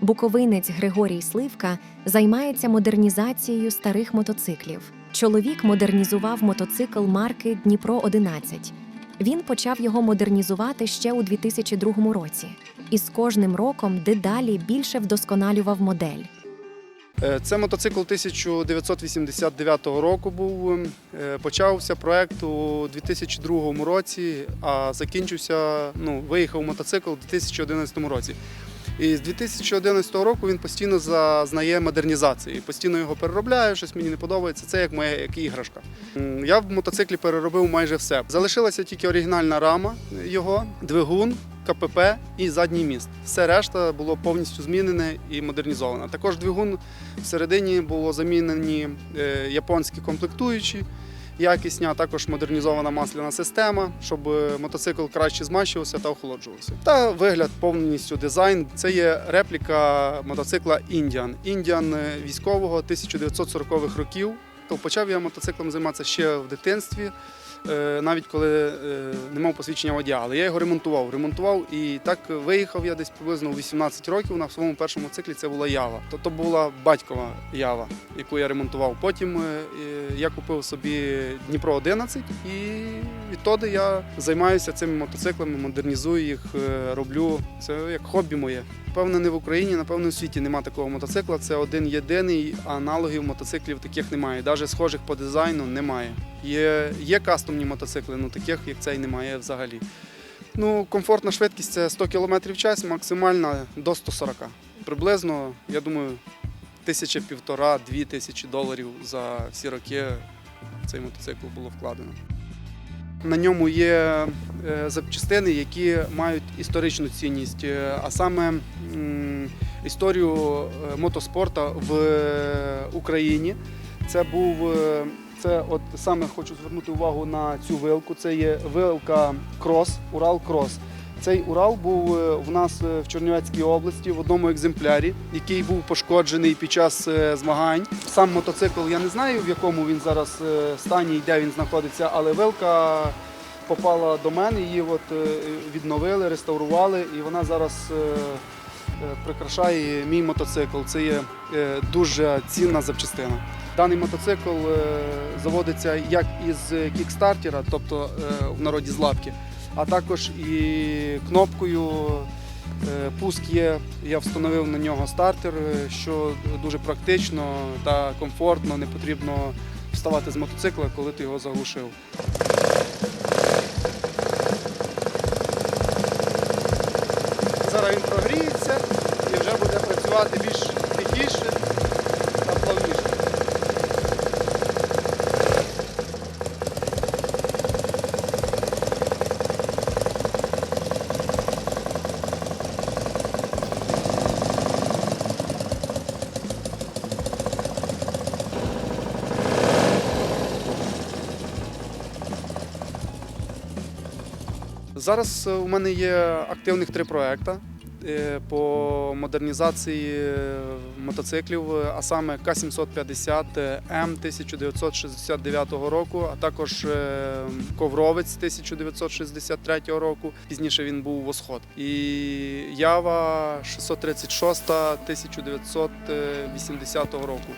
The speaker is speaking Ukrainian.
Буковинець Григорій Сливка займається модернізацією старих мотоциклів. Чоловік модернізував мотоцикл марки Дніпро 11. Він почав його модернізувати ще у 2002 році, і з кожним роком дедалі більше вдосконалював модель. Е, Це мотоцикл 1989 року був. Е, Почався проект у 2002 році, а закінчився, ну, виїхав мотоцикл у 2011 році. І з 2011 року він постійно зазнає модернізації. Постійно його переробляє, щось мені не подобається. Це як моя як іграшка. Я в мотоциклі переробив майже все. Залишилася тільки оригінальна рама його, двигун, КПП і задній міст. Все решта було повністю змінене і модернізоване. Також двигун всередині було замінені е, японські комплектуючі. Якісні, а також модернізована масляна система, щоб е, мотоцикл краще змащувався та охолоджувався. Та вигляд повністю дизайн. Це є репліка мотоцикла Індіан. Індіан е, військового 1940-х років. То почав я мотоциклом займатися ще в дитинстві, е, навіть коли е, не мав посвідчення водія. Але я його ремонтував. Ремонтував і так виїхав я десь приблизно у 18 років на своєму першому циклі. Це була Ява. То, то була батькова Ява, яку я ремонтував. Потім е, я купив собі Дніпро 11 і відтоді я займаюся цими мотоциклами, модернізую їх, роблю. Це як хобі моє. Певно, не в Україні, напевно, в світі немає такого мотоцикла. Це один єдиний, аналогів мотоциклів таких немає. Навіть схожих по дизайну немає. Є, є кастомні мотоцикли, але таких як цей немає взагалі. Ну, комфортна швидкість це 100 км в час, максимальна до 140. Приблизно, я думаю, тисяча півтора-дві тисячі доларів за всі роки в цей мотоцикл було вкладено. На ньому є е, запчастини, які мають історичну цінність, е, а саме історію е, мотоспорта в Україні. Це був це, от саме хочу звернути увагу на цю вилку. Це є вилка Крос, Урал Крос. Цей Урал був е, в нас е, в Чернівецькій області в одному екземплярі, який був пошкоджений під час е, змагань. Сам мотоцикл я не знаю, в якому він зараз стані і де він знаходиться, але вилка попала до мене, її от відновили, реставрували, і вона зараз прикрашає мій мотоцикл. Це є дуже цінна запчастина. Даний мотоцикл заводиться як із кікстартера, тобто в народі з лапки, а також і кнопкою. Е, Пуск є, я встановив на нього стартер, е, що дуже практично та комфортно, не потрібно вставати з мотоцикла, коли ти його заглушив. Зараз він прогріється і вже буде працювати більш Зараз е, у мене є активних три проекти е, по модернізації е, мотоциклів, а саме К-750 М 1969 року, а також Ковровець 1963 року. Пізніше він був Восход. І Ява 636 1980 року.